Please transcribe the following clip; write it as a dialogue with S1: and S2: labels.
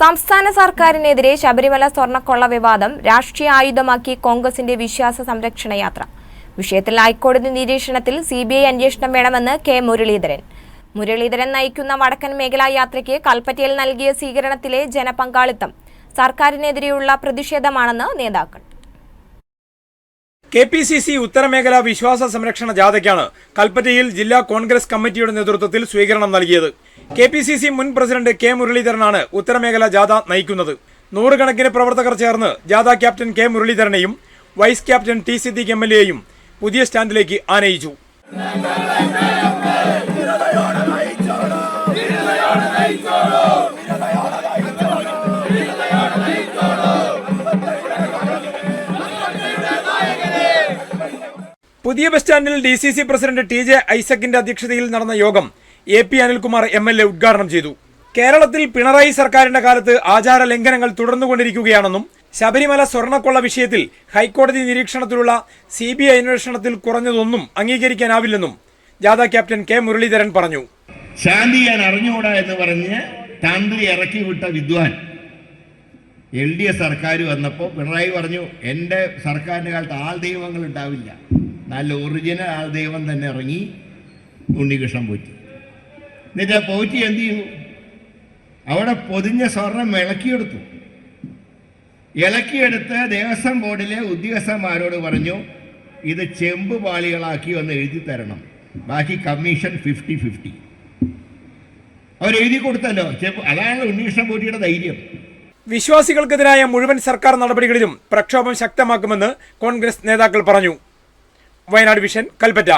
S1: സംസ്ഥാന സർക്കാരിനെതിരെ ശബരിമല സ്വർണക്കൊള്ള വിവാദം രാഷ്ട്രീയ ആയുധമാക്കി കോൺഗ്രസിന്റെ വിശ്വാസ സംരക്ഷണ യാത്ര. വിഷയത്തിൽ ഹൈക്കോടതി നിരീക്ഷണത്തിൽ സി ബി ഐ അന്വേഷണം വേണമെന്ന് കെ മുരളീധരൻ. മുരളീധരൻ നയിക്കുന്ന വടക്കൻ മേഖലാ യാത്രയ്ക്ക് കൽപ്പറ്റയിൽ നൽകിയ സ്വീകരണത്തിലെ ജനപങ്കാളിത്തം സർക്കാരിനെതിരെയുള്ള പ്രതിഷേധമാണെന്ന് നേതാക്കൾ.
S2: കെ പി സി സി ഉത്തരമേഖലാ വിശ്വാസ സംരക്ഷണ ജാഥയ്ക്കാണ് കൽപ്പറ്റയിൽ ജില്ലാ കോൺഗ്രസ് കമ്മിറ്റിയുടെ നേതൃത്വത്തിൽ സ്വീകരണം നൽകിയത്. കെ പി സി സി മുൻ പ്രസിഡന്റ് കെ മുരളീധരനാണ് ഉത്തരമേഖല ജാഥ നയിക്കുന്നത്. നൂറുകണക്കിന് പ്രവർത്തകർ ചേർന്ന് ജാഥ captain K മുരളീധരനെയും vice captain T Siddique M L എയും പുതിയ സ്റ്റാൻഡിലേക്ക് ആനയിച്ചു. പുതിയ ബസ് സ്റ്റാൻഡിൽ D C C president T J ഐസക്കിന്റെ അധ്യക്ഷതയിൽ നടന്ന യോഗം A P Anilkumar M L A ഉദ്ഘാടനം ചെയ്തു. കേരളത്തിൽ പിണറായി സർക്കാരിന്റെ കാലത്ത് ആചാര ലംഘനങ്ങൾ തുടർന്നുകൊണ്ടിരിക്കുകയാണെന്നും ശബരിമല സ്വർണക്കൊള്ള വിഷയത്തിൽ ഹൈക്കോടതി നിരീക്ഷണത്തിലുള്ള സി ബി ഐ അന്വേഷണത്തിൽ കുറഞ്ഞതൊന്നും അംഗീകരിക്കാനാവില്ലെന്നും ജാഥ ക്യാപ്റ്റൻ കെ മുരളീധരൻ പറഞ്ഞു.
S3: ശാന്തി ഞാൻ അറിഞ്ഞുകൂടാ എന്ന് പറഞ്ഞ് തന്ത്രി ഇറക്കി വിട്ട വിദ്വാൻ എൽ ഡി സർക്കാർ വന്നപ്പോൾ പിണറായി പറഞ്ഞു എന്റെ സർക്കാരിന്റെ കാലത്ത് ആൾ ദൈവങ്ങൾ ഉണ്ടാവില്ല. നല്ല ഒറിജിനൽ ആ ദൈവം തന്നെ ഇറങ്ങി ഉണ്ണികൃഷ്ണൻ പോറ്റി. എന്നിട്ട് പോറ്റി എന്ത് ചെയ്തു? അവിടെ പൊതിഞ്ഞ സ്വർണം ഇളക്കിയെടുത്തു. ഇളക്കിയെടുത്ത് ദേവസ്വം ബോർഡിലെ ഉദ്യോഗസ്ഥന്മാരോട് പറഞ്ഞു ഇത് ചെമ്പ് പാളികളാക്കി ഒന്ന് എഴുതി തരണം. ബാക്കി കമ്മീഷൻ ഫിഫ്റ്റി ഫിഫ്റ്റി അവരെഴുതി കൊടുത്തല്ലോ. ചെമ്പ് അതാണ് ഉണ്ണികൃഷ്ണൻ പോറ്റിയുടെ ധൈര്യം.
S2: വിശ്വാസികൾക്കെതിരായ മുഴുവൻ സർക്കാർ നടപടികളിലും പ്രക്ഷോഭം ശക്തമാക്കുമെന്ന് കോൺഗ്രസ് നേതാക്കൾ പറഞ്ഞു. വയനാട് വിഷൻ കൽപ്പറ്റ.